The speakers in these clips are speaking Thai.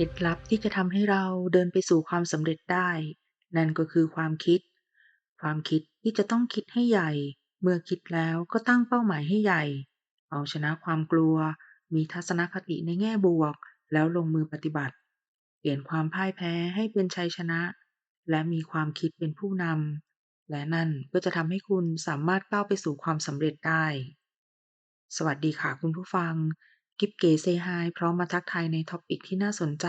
ล็ดลับที่จะทำให้เราเดินไปสู่ความสำเร็จได้ นั่นก็คือความคิด ความคิดที่จะต้องคิดให้ใหญ่ เมื่อคิดแล้วก็ตั้งเป้าหมายให้ใหญ่ เอาชนะความกลัว มีทัศนคติในแง่บวก แล้วลงมือปฏิบัติ เปลี่ยนความพ่ายแพ้ให้เป็นชัยชนะ และมีความคิดเป็นผู้นำและนั่นก็จะทำให้คุณสามารถก้าวไปสู่ความสำเร็จได้ สวัสดีค่ะคุณผู้ฟัง กิฟเก๋เซฮายพร้อมมาทักทายในท็อปิกที่น่าสนใจ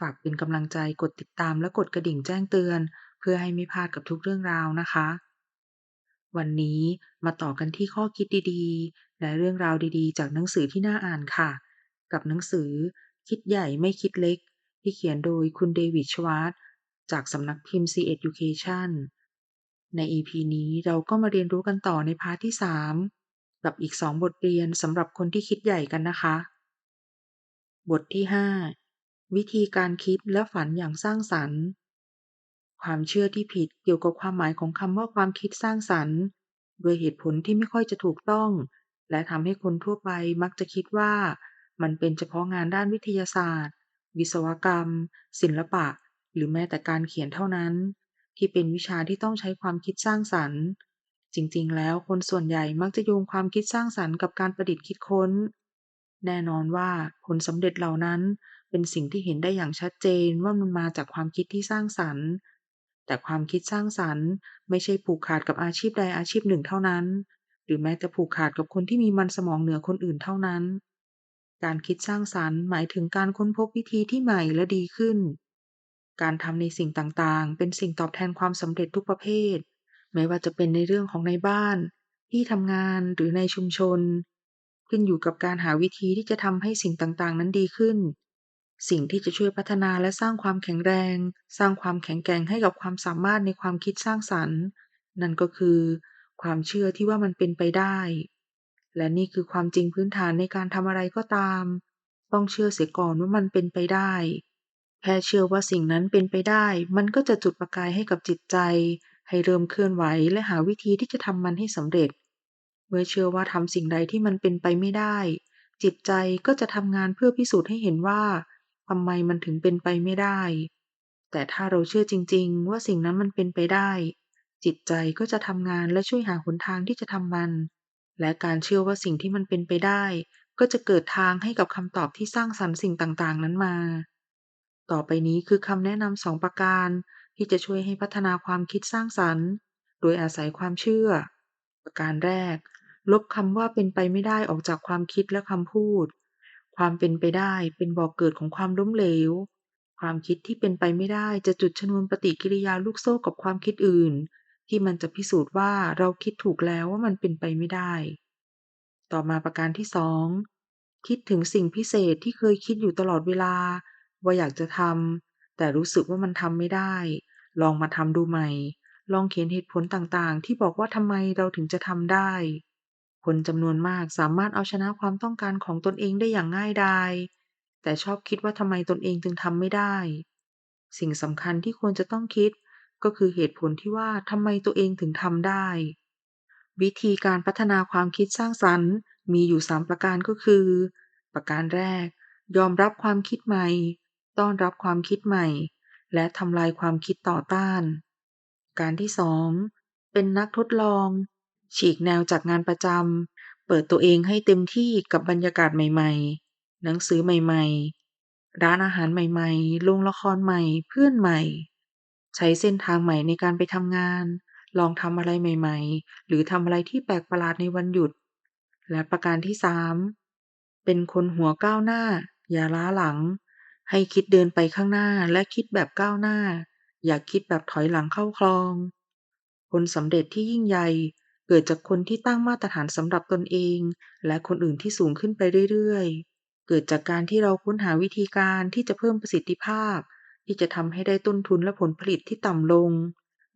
ฝากเป็นกำลังใจกดติดตามและกดกระดิ่งแจ้งเตือน เพื่อให้ไม่พลาดกับทุกเรื่องราวนะคะ วันนี้มาต่อกันที่ข้อคิดดีๆ และเรื่องราวดีๆ จากหนังสือที่น่าอ่านค่ะ กับหนังสือ คิดใหญ่ไม่คิดเล็ก ที่เขียนโดยคุณเดวิดชวาร์ตจากสำนักพิมพ์ C Education ใน EP นี้เราก็มาเรียนรู้กันต่อในพาร์ทที่ 3 กับอีก2บทเรียนสำหรับคนที่คิดใหญ่กันนะคะ บทที่ 5 วิธีการคิดและฝันอย่างสร้างสรรค์ ความเชื่อที่ผิดเกี่ยวกับความหมายของคำว่าความคิดสร้างสรรค์โดยเหตุผลที่ไม่ค่อยจะถูกต้อง และทำให้คนทั่วไปมักจะคิดว่ามันเป็นเฉพาะงานด้านวิทยาศาสตร์ วิศวกรรม ศิลปะ หรือแม้แต่การเขียนเท่านั้น ที่เป็นวิชาที่ต้องใช้ความคิดสร้างสรรค์ จริงๆ แล้วคนส่วนใหญ่มักจะโยงความคิดสร้างสรรค์กับการประดิษฐ์คิดค้น แน่นอนว่าผลสำเร็จเหล่านั้นเป็นสิ่งที่เห็นได้อย่างชัดเจนว่ามันมาจากความคิดที่สร้างสรรค์ แต่ความคิดสร้างสรรค์ ไม่ใช่ผูกขาดกับอาชีพใดอาชีพหนึ่งเท่านั้น หรือแม้แต่ผูกขาดกับคนที่มีมันสมองเหนือคนอื่นเท่านั้น การคิดสร้างสรรค์หมายถึงการค้นพบวิธีที่ใหม่และดีขึ้น การทำในสิ่งต่างๆ เป็นสิ่งตอบแทนความสำเร็จทุกประเภท ไม่ว่าจะเป็นในเรื่องของในบ้าน ที่ทำงานหรือในชุมชน ขึ้นอยู่กับการหาวิธีที่จะทำให้สิ่งต่างๆ นั้นดีขึ้น สิ่งที่จะช่วยพัฒนาและสร้างความแข็งแรง สร้างความแข็งแกร่งให้กับความสามารถในความคิดสร้างสรรค์ นั่นก็คือ ความเชื่อที่ว่ามันเป็นไปได้ และนี่คือความจริงพื้นฐานในการทำอะไรก็ตาม ต้องเชื่อเสียก่อนว่ามันเป็นไปได้แค่เชื่อว่าสิ่งนั้นเป็นไปได้ มันก็จะจุดประกายให้กับจิตใจ ให้เริ่มเคลื่อนไหวและหาวิธีที่จะทำมันให้สำเร็จ เมื่อเชื่อว่าทำสิ่งใดที่มันเป็นไปไม่ได้ จิตใจก็จะทำงานเพื่อพิสูจน์ให้เห็นว่าทำไมมันถึงเป็นไปไม่ได้ แต่ถ้าเราเชื่อจริง ๆ ว่าสิ่งนั้นมันเป็นไปได้ จิตใจก็จะทำงานและช่วยหาหนทางที่จะทำมัน และการเชื่อว่าสิ่งที่มันเป็นไปได้ ก็จะเกิดทางให้กับคำตอบที่สร้างสรรค์สิ่งต่างๆ นั้นมา ต่อไปนี้คือคำแนะนำสองประการ ที่จะช่วยให้พัฒนาความคิดสร้างสรรค์ โดยอาศัยความเชื่อ ประการแรก ลบคำว่าเป็นไปไม่ได้ออกจากความคิดและคำพูด ความเป็นไปได้เป็นบ่อกเกิดของความล้มเหลว ความคิดที่เป็นไปไม่ได้จะจุดชนวนปฏิกิริยาลูกโซ่กับความคิดอื่น ที่มันจะพิสูจน์ว่าเราคิดถูกแล้วว่ามันเป็นไปไม่ได้ ต่อมาประการที่สองคิดถึงสิ่งพิเศษที่เคยคิดอยู่ตลอดเวลา ว่าอยากจะทำแต่รู้สึกว่ามันทำไม่ได้ ลองมาทำดูใหม่ ลองเขียนเหตุผลต่างๆ ที่บอกว่าทำไมเราถึงจะทำได้ คนจำนวนมากสามารถเอาชนะความต้องการของตนเองได้อย่างง่ายดาย แต่ชอบคิดว่าทำไมตนเองจึงทำไม่ได้ สิ่งสำคัญที่ควรจะต้องคิด ก็คือเหตุผลที่ว่าทำไมตัวเองถึงทำได้ วิธีการพัฒนาความคิดสร้างสรรค์มีอยู่ 3 ประการก็คือ ประการแรก ยอมรับความคิดใหม่ ต้อนรับความคิดใหม่ และทำลายความคิดต่อต้าน การที่2เป็นนักทดลอง ฉีกแนวจากงานประจำเปิดตัวเองให้เต็มที่กับบรรยากาศใหม่ๆ หนังสือใหม่ๆ ร้านอาหารใหม่ๆ โรงละครใหม่ เพื่อนใหม่ ใช้เส้นทางใหม่ในการไปทำงาน ลองทำอะไรใหม่ๆ หรือทำอะไรที่แปลกประหลาดในวันหยุด และประการที่3เป็นคนหัวก้าวหน้า อย่าล้าหลัง ให้คิดเดินไปข้างหน้าและคิดแบบก้าวหน้า อย่าคิดแบบถอยหลังเข้าคลอง ผลสำเร็จที่ยิ่งใหญ่เกิดจากคนที่ตั้งมาตรฐานสำหรับตนเอง และคนอื่นที่สูงขึ้นไปเรื่อยๆ เกิดจากการที่เราค้นหาวิธีการที่จะเพิ่มประสิทธิภาพ ที่จะทำให้ได้ต้นทุนและผลผลิตที่ต่ำลง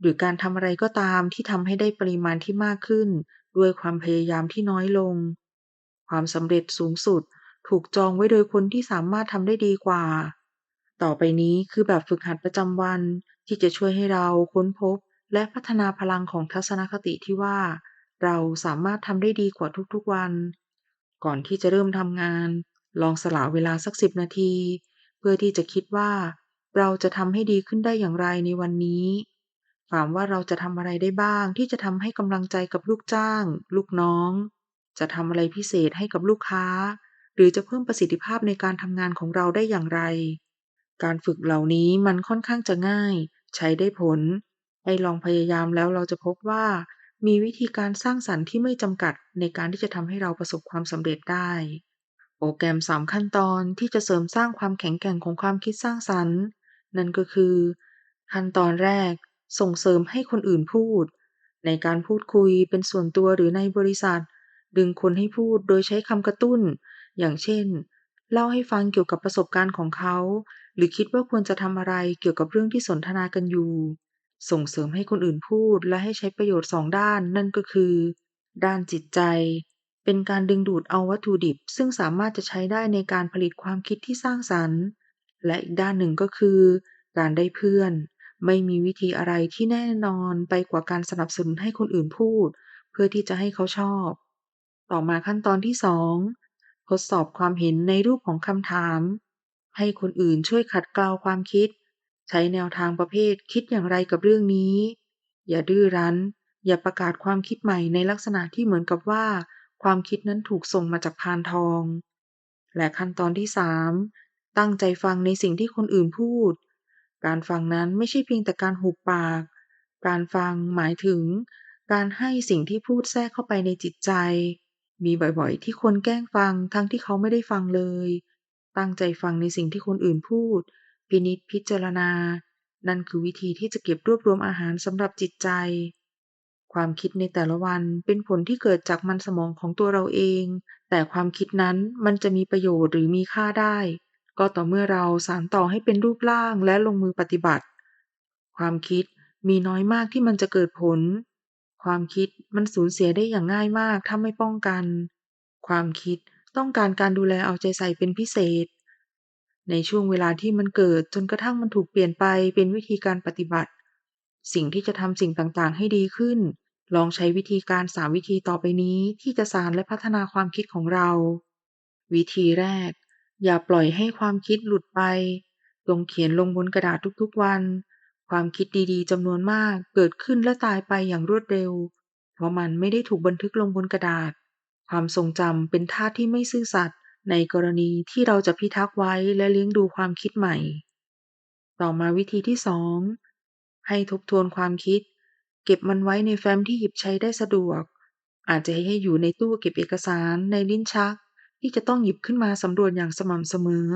หรือการทำอะไรก็ตามที่ทำให้ได้ปริมาณที่มากขึ้น ด้วยความพยายามที่น้อยลง ความสำเร็จสูงสุด ถูกจองไว้โดยคนที่สามารถทำได้ดีกว่า ต่อไปนี้คือแบบฝึกหัดประจำวันที่จะช่วยให้เราค้นพบ และพัฒนาพลังของทัศนคติที่ว่า เราสามารถทำได้ดีกว่าทุกๆวัน ก่อนที่จะเริ่มทำงาน ลองสละเวลาสัก10นาที เพื่อที่จะคิดว่า เราจะทำให้ดีขึ้นได้อย่างไรในวันนี้ถามว่าเราจะทำอะไรได้บ้าง ที่จะทำให้กำลังใจกับลูกจ้าง ลูกน้อง จะทำอะไรพิเศษให้กับลูกค้า หรือจะเพิ่มประสิทธิภาพในการทำงานของเราได้อย่างไร การฝึกเหล่านี้มันค่อนข้างจะง่าย ใช้ได้ผล ให้ลองพยายามแล้วเราจะพบว่า มีวิธีการสร้างสรรค์ที่ไม่จำกัดในการที่จะทำให้เราประสบความสำเร็จได้ โปรแกรม 3 ขั้นตอนที่จะเสริมสร้างความแข็งแกร่งของความคิดสร้างสรรค์ นั่นก็คือ ขั้นตอนแรก ส่งเสริมให้คนอื่นพูด ในการพูดคุยเป็นส่วนตัวหรือในบริษัท ดึงคนให้พูดโดยใช้คำกระตุ้น อย่างเช่น เล่าให้ฟังเกี่ยวกับประสบการณ์ของเขา หรือคิดว่าควรจะทำอะไรเกี่ยวกับเรื่องที่สนทนากันอยู่ ส่งเสริมให้คนอื่นพูดและให้ใช้ประโยชน์2ด้าน นั่นก็คือ ด้านจิตใจ เป็นการดึงดูดเอาวัตถุดิบ ซึ่งสามารถจะใช้ได้ในการผลิตความคิดที่สร้างสรรค์ และอีกด้านหนึ่งก็คือ การได้เพื่อน ไม่มีวิธีอะไรที่แน่นอนไปกว่าการสนับสนุนให้คนอื่นพูด เพื่อที่จะให้เขาชอบ ต่อมาขั้นตอนที่2 ทดสอบความเห็นในรูปของคำถาม ให้คนอื่นช่วยขัดเกลาความคิด ใช้แนวทางประเภทคิดอย่างไรกับเรื่องนี้ อย่าดื้อรั้น อย่าประกาศความคิดใหม่ในลักษณะที่เหมือนกับว่า ความคิดนั้นถูกส่งมาจากพานทอง และขั้นตอนที่ 3 ตั้งใจฟังในสิ่งที่คนอื่นพูด การฟังนั้นไม่ใช่เพียงแต่การหุบปาก การฟังหมายถึงการให้สิ่งที่พูดแทรกเข้าไปในจิตใจ มีบ่อยๆ ที่คนแกล้งฟังทั้งที่เขาไม่ได้ฟังเลย ตั้งใจฟังในสิ่งที่คนอื่นพูด พินิจพิจารณา นั่นคือวิธีที่จะเก็บรวบรวมอาหารสำหรับจิตใจ ความคิดในแต่ละวันเป็นผลที่เกิดจากมันสมองของตัวเราเอง แต่ความคิดนั้นมันจะมีประโยชน์หรือมีค่าได้ ก็ต่อเมื่อเราสานต่อให้เป็นรูปร่างและลงมือปฏิบัติ ความคิดมีน้อยมากที่มันจะเกิดผล ความคิดมันสูญเสียได้อย่างง่ายมากถ้าไม่ป้องกัน ความคิดต้องการการดูแลเอาใจใส่เป็นพิเศษ ในช่วงเวลาที่มันเกิดจนกระทั่งมันถูกเปลี่ยนไปเป็นวิธีการปฏิบัติ สิ่งที่จะทำสิ่งต่างๆ ให้ดีขึ้น ลองใช้วิธีการ3วิธีต่อไปนี้ที่จะสานและพัฒนาความคิดของเรา วิธีแรก อย่าปล่อยให้ความคิดหลุดไปจงเขียนลงบนกระดาษทุกๆวัน ความคิดดีๆจำนวนมากเกิดขึ้นและตายไปอย่างรวดเร็ว เพราะมันไม่ได้ถูกบันทึกลงบนกระดาษ ความทรงจำเป็นทาสที่ไม่ซื่อสัตย์ในกรณีที่เราจะพิทักษ์ไว้และเลี้ยงดูความคิดใหม่ ต่อมาวิธีที่2ให้ทบทวนความคิด เก็บมันไว้ในแฟ้มที่หยิบใช้ได้สะดวก อาจจะให้อยู่ในตู้เก็บเอกสารในลิ้นชัก ที่จะต้องหยิบขึ้นมาสำรวจอย่างสม่ำเสมอ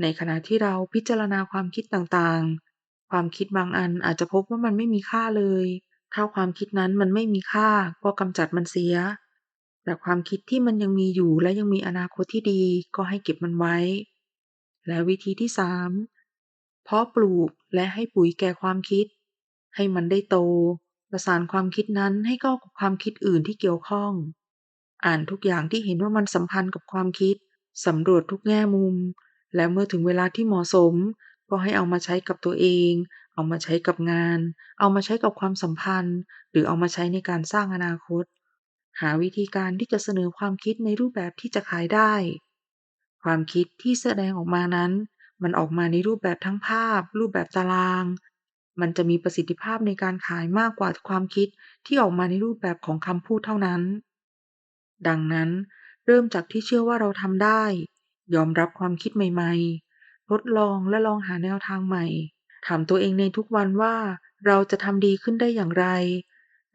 ในขณะที่เราพิจารณาความคิดต่างๆ ความคิดบางอันอาจจะพบว่ามันไม่มีค่าเลย ถ้าความคิดนั้นมันไม่มีค่าก็กำจัดมันเสีย แต่ความคิดที่มันยังมีอยู่และยังมีอนาคตที่ดีก็ให้เก็บมันไว้ และวิธีที่3เพาะปลูกและให้ปุ๋ยแก่ความคิด ให้มันได้โต ประสานความคิดนั้นให้เข้ากับความคิดอื่นที่เกี่ยวข้อง อ่านทุกอย่างที่เห็นว่ามันสัมพันธ์กับความคิดสำรวจทุกแง่มุม และเมื่อถึงเวลาที่เหมาะสม ก็ให้เอามาใช้กับตัวเอง เอามาใช้กับงาน เอามาใช้กับความสัมพันธ์ หรือเอามาใช้ในการสร้างอนาคต หาวิธีการที่จะเสนอความคิดในรูปแบบที่จะขายได้ ความคิดที่แสดงออกมานั้น มันออกมาในรูปแบบทั้งภาพ รูปแบบตาราง มันจะมีประสิทธิภาพในการขายมากกว่าความคิดที่ออกมาในรูปแบบของคำพูดเท่านั้น ดังนั้น เริ่มจากที่เชื่อว่าเราทำได้ ยอมรับความคิดใหม่ ๆ ทดลองและลองหาแนวทางใหม่ ถามตัวเองในทุกวันว่า เราจะทำดีขึ้นได้อย่างไร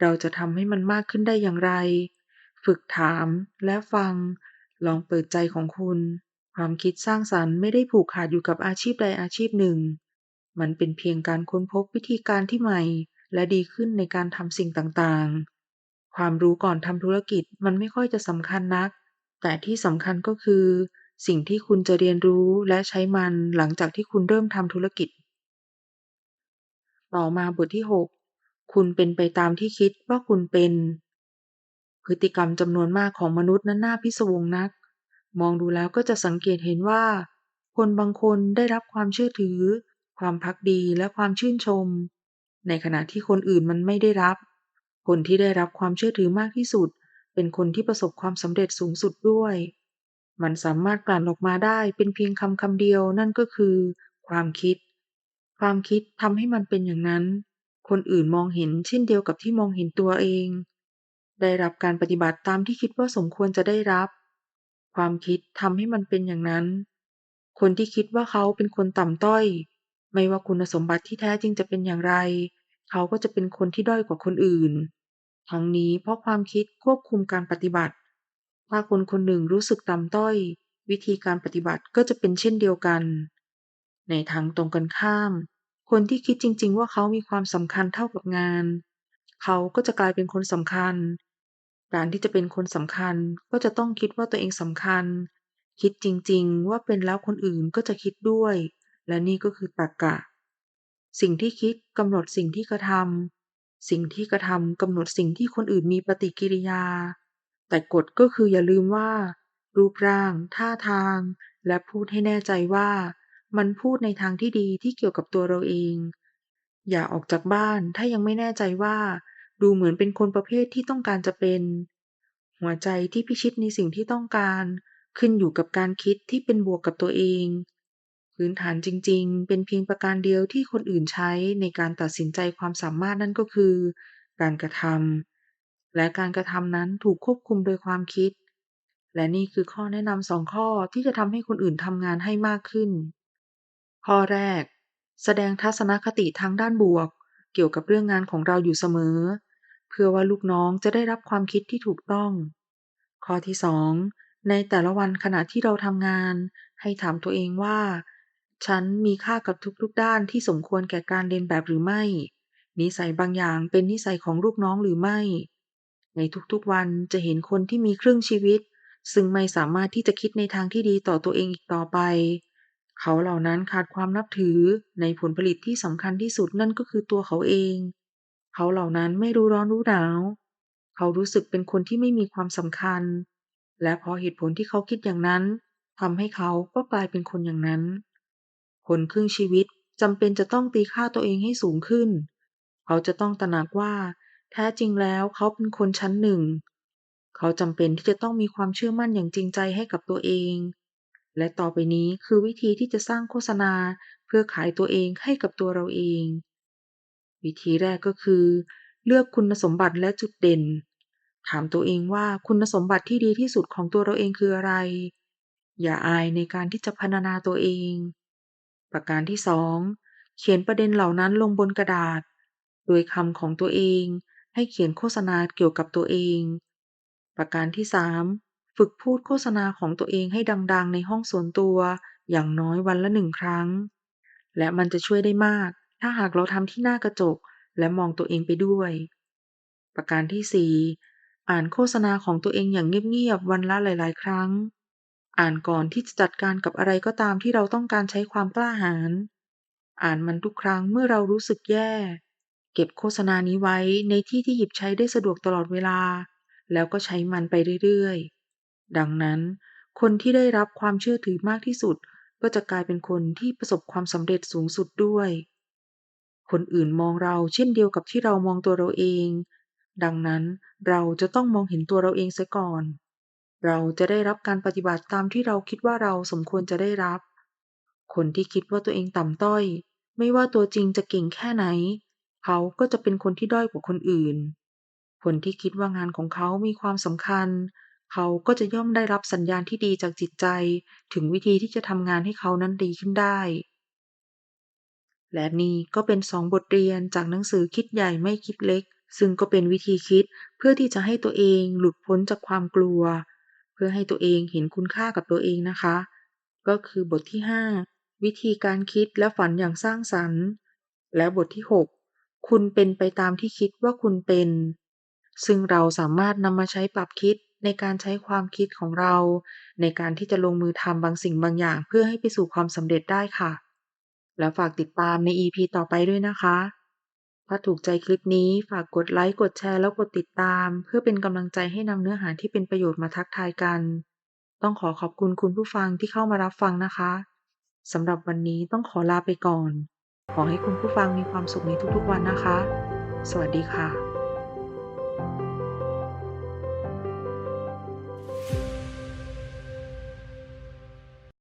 เราจะทำให้มันมากขึ้นได้อย่างไร ฝึกถามและฟัง ลองเปิดใจของคุณ ความคิดสร้างสรรค์ไม่ได้ผูกขาดอยู่กับอาชีพใดอาชีพหนึ่ง มันเป็นเพียงการค้นพบวิธีการที่ใหม่ และดีขึ้นในการทำสิ่งต่างๆ ความรู้ก่อนทำธุรกิจมันไม่ค่อยจะสำคัญนัก แต่ที่สำคัญก็คือ สิ่งที่คุณจะเรียนรู้และใช้มันหลังจากที่คุณเริ่มทำธุรกิจ ต่อมาบทที่ 6 คุณเป็นไปตามที่คิดว่าคุณเป็น พฤติกรรมจำนวนมากของมนุษย์นั้นน่าพิศวงนัก มองดูแล้วก็จะสังเกตเห็นว่า คนบางคนได้รับความเชื่อถือ ความภักดีและความชื่นชม ในขณะที่คนอื่นมันไม่ได้รับ คนที่ได้รับความเชื่อถือมากที่สุด เป็นคนที่ประสบความสำเร็จสูงสุดด้วย มันสามารถกลั่นออกมาได้เป็นเพียงคำคำเดียวนั่นก็คือ ความคิด ความคิดทำให้มันเป็นอย่างนั้น คนอื่นมองเห็นเช่นเดียวกับที่มองเห็นตัวเอง ได้รับการปฏิบัติตามที่คิดว่าสมควรจะได้รับ ความคิดทำให้มันเป็นอย่างนั้น คนที่คิดว่าเขาเป็นคนต่ำต้อย ไม่ว่าคุณสมบัติที่แท้จริงจะเป็นอย่างไร เขาก็จะเป็นคนที่ด้อยกว่าคนอื่น ทั้งนี้เพราะความคิดควบคุมการปฏิบัติ ถ้าคนคนหนึ่งรู้สึกต่ำต้อย วิธีการปฏิบัติก็จะเป็นเช่นเดียวกัน ในทางตรงกันข้าม คนที่คิดจริง ๆ ว่าเขามีความสำคัญเท่ากับงาน เขาก็จะกลายเป็นคนสำคัญ การที่จะเป็นคนสำคัญก็จะต้องคิดว่าตัวเองสำคัญ คิดจริง ๆ ว่าเป็นแล้วคนอื่นก็จะคิดด้วย และนี่ก็คือตรรกะ สิ่งที่คิดกำหนดสิ่งที่กระทำสิ่งที่กระทำกำหนดสิ่งที่คนอื่นมีปฏิกิริยา แต่กฎก็คืออย่าลืมว่า รูปร่าง ท่าทาง และพูดให้แน่ใจว่า มันพูดในทางที่ดีที่เกี่ยวกับตัวเราเอง อย่าออกจากบ้านถ้ายังไม่แน่ใจว่า ดูเหมือนเป็นคนประเภทที่ต้องการจะเป็น หัวใจที่พิชิตในสิ่งที่ต้องการ ขึ้นอยู่กับการคิดที่เป็นบวกกับตัวเองพื้นฐานจริง ๆ เป็นเพียงประการเดียวที่คนอื่นใช้ในการตัดสินใจความสามารถนั่นก็คือ การกระทำ และการกระทำนั้นถูกควบคุมโดยความคิด และนี่คือข้อแนะนำสองข้อที่จะทำให้คนอื่นทำงานให้มากขึ้น ข้อแรก แสดงทัศนคติทางด้านบวก เกี่ยวกับเรื่องงานของเราอยู่เสมอ เพื่อว่าลูกน้องจะได้รับความคิดที่ถูกต้อง ข้อที่สองในแต่ละวันขณะที่เราทำงาน ให้ถามตัวเองว่า ฉันมีค่ากับทุกๆด้านที่สมควรแก่การเรียนแบบหรือไม่ นิสัยบางอย่างเป็นนิสัยของลูกน้องหรือไม่ ในทุกๆวันจะเห็นคนที่มีครึ่งชีวิต ซึ่งไม่สามารถที่จะคิดในทางที่ดีต่อตัวเองอีกต่อไป เขาเหล่านั้นขาดความนับถือในผลผลิตที่สำคัญที่สุดนั่นก็คือตัวเขาเอง เขาเหล่านั้นไม่รู้ร้อนรู้หนาว เขารู้สึกเป็นคนที่ไม่มีความสำคัญ และเพราะเหตุผลที่เขาคิดอย่างนั้นทำให้เขาก็กลายเป็นคนอย่างนั้น คนครึ่งชีวิตจำเป็นจะต้องตีค่าตัวเองให้สูงขึ้น เขาจะต้องตระหนักว่า แท้จริงแล้วเขาเป็นคนชั้นหนึ่ง เขาจำเป็นที่จะต้องมีความเชื่อมั่นอย่างจริงใจให้กับตัวเอง และต่อไปนี้คือวิธีที่จะสร้างโฆษณาเพื่อขายตัวเองให้กับตัวเราเอง วิธีแรกก็คือ เลือกคุณสมบัติและจุดเด่น ถามตัวเองว่าคุณสมบัติที่ดีที่สุดของตัวเราเองคืออะไร อย่าอายในการที่จะพรรณนาตัวเอง ประการที่สองเขียนประเด็นเหล่านั้นลงบนกระดาษ โดยคำของตัวเอง ให้เขียนโฆษณาเกี่ยวกับตัวเอง ประการที่สามฝึกพูดโฆษณาของตัวเองให้ดัง ๆ ในห้องส่วนตัว อย่างน้อยวันละหนึ่งครั้ง และมันจะช่วยได้มาก ถ้าหากเราทำที่หน้ากระจก และมองตัวเองไปด้วย ประการที่สี่อ่านโฆษณาของตัวเองอย่างเงียบๆวันละหลาย ๆ ครั้ง อ่านก่อนที่จะจัดการกับอะไรก็ตามที่เราต้องการใช้ความกล้าหาญอ่านมันทุกครั้งเมื่อเรารู้สึกแย่ เก็บโฆษณานี้ไว้ในที่ที่หยิบใช้ได้สะดวกตลอดเวลา แล้วก็ใช้มันไปเรื่อยๆ ดังนั้น คนที่ได้รับความเชื่อถือมากที่สุด ก็จะกลายเป็นคนที่ประสบความสำเร็จสูงสุดด้วย คนอื่นมองเราเช่นเดียวกับที่เรามองตัวเราเอง ดังนั้นเราจะต้องมองเห็นตัวเราเองเสียก่อน เราจะได้รับการปฏิบัติตามที่เราคิดว่าเราสมควรจะได้รับ คนที่คิดว่าตัวเองต่ำต้อย ไม่ว่าตัวจริงจะเก่งแค่ไหน เขาก็จะเป็นคนที่ด้อยกว่าคนอื่น คนที่คิดว่างานของเขามีความสำคัญ เขาก็จะย่อมได้รับสัญญาณที่ดีจากจิตใจ ถึงวิธีที่จะทำงานให้เขานั้นดีขึ้นได้ และนี่ก็เป็นสองบทเรียนจากหนังสือคิดใหญ่ไม่คิดเล็ก ซึ่งก็เป็นวิธีคิดเพื่อที่จะให้ตัวเองหลุดพ้นจากความกลัว เพื่อให้ตัวเองเห็นคุณค่ากับตัวเองนะคะ ก็คือบทที่ 5 วิธีการคิดและฝันอย่างสร้างสรรค์ และบทที่ 6 คุณเป็นไปตามที่คิดว่าคุณเป็น ซึ่งเราสามารถนำมาใช้ปรับคิดในการใช้ความคิดของเรา ในการที่จะลงมือทำบางสิ่งบางอย่างเพื่อให้ไปสู่ความสำเร็จได้ค่ะ แล้วฝากติดตามใน EP ต่อไปด้วยนะคะ ถ้าถูกใจคลิปนี้ฝากกดไลค์กดแชร์แล้วกดติดตาม เพื่อเป็นกำลังใจให้นำเนื้อหาที่เป็นประโยชน์มาทักทายกัน ต้องขอขอบคุณคุณผู้ฟังที่เข้ามารับฟังนะคะสำหรับวันนี้ต้องขอลาไปก่อน ขอให้คุณผู้ฟังมีความสุขในทุกๆวันนะคะ สวัสดีค่ะ